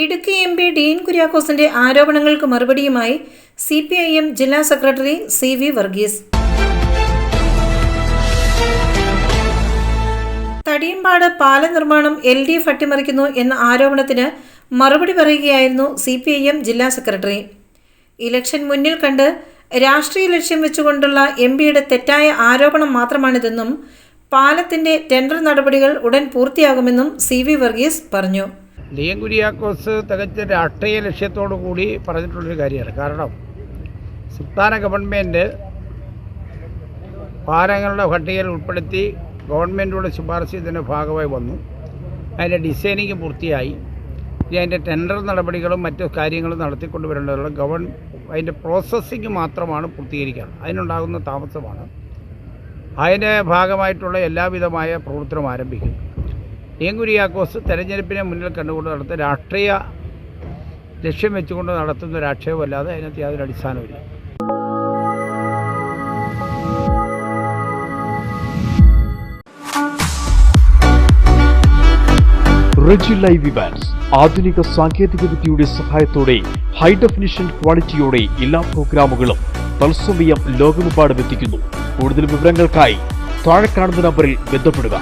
Idukki M P Dean കുര്യാക്കോസിന്റെ ആരോപണങ്ങൾക്ക് മറുപടിയുമായി സി പി ഐ എം ജില്ലാ secretary C V Varghese. Thadiyampad പാല നിർമ്മാണം എൽ ഡി എഫ് അട്ടിമറിക്കുന്നു എന്ന ആരോപണത്തിന് മറുപടി പറയുകയായിരുന്നു സി പി ഐ എം ജില്ലാ സെക്രട്ടറി. ഇലക്ഷൻ മുന്നിൽ കണ്ട് രാഷ്ട്രീയ ലക്ഷ്യം വെച്ചുകൊണ്ടുള്ള എം പിയുടെ തെറ്റായ ആരോപണം മാത്രമാണിതെന്നും പാലത്തിന്റെ ടെൻഡർ നടപടികൾ ഉടൻ പൂർത്തിയാകുമെന്നും സി വി വർഗീസ് പറഞ്ഞു. ലിയൻ കുര്യാക്കോസ് തികച്ച രാഷ്ട്രീയ ലക്ഷ്യത്തോടു കൂടി പറഞ്ഞിട്ടുള്ളൊരു കാര്യമാണ്. കാരണം സംസ്ഥാന ഗവൺമെന്റ് പാലങ്ങളുടെ പട്ടികയിൽ ഉൾപ്പെടുത്തി ഗവൺമെന്റോട് ശുപാർശ ചെയ്തതിന്റെ ഭാഗമായി വന്നു. അതിന്റെ ഡിസൈനിങ് പൂർത്തിയായി. ഇനി അതിന്റെ ടെൻഡർ നടപടികളും മറ്റു കാര്യങ്ങളും നടത്തിക്കൊണ്ട് വരേണ്ടതുള്ള ഗവൺ അതിന്റെ പ്രോസസ്സിങ് മാത്രമാണ് പൂർത്തീകരിക്കുന്നത് അതിനുണ്ടാകുന്ന താമസമാണ്. അതിന്റെ ഭാഗമായിട്ടുള്ള എല്ലാവിധമായ പ്രവർത്തനം ആരംഭിക്കും കുര്യാക്കോസ് തെരഞ്ഞെടുപ്പിനെ മുന്നിൽ കണ്ടുകൊണ്ട് നടത്തുന്ന രാഷ്ട്രീയ ലക്ഷ്യം വെച്ചുകൊണ്ട് നടത്തുന്ന ഒരു ആക്ഷേപമല്ലാതെ അതിനകത്ത് യാതൊരു അടിസ്ഥാനമില്ല റെജി ലൈവ് ഇവാൻസ് ആധുനിക സാങ്കേതിക വിദ്യയുടെ സഹായത്തോടെ ഹൈ ഡെഫിനിഷൻ ക്വാളിറ്റിയോടെ എല്ലാ പ്രോഗ്രാമുകളും തത്സമയം ലോകമെമ്പാടും എത്തിക്കുന്നു. കൂടുതൽ വിവരങ്ങൾക്കായി താഴെ കാണുന്ന നമ്പറിൽ ബന്ധപ്പെടുക.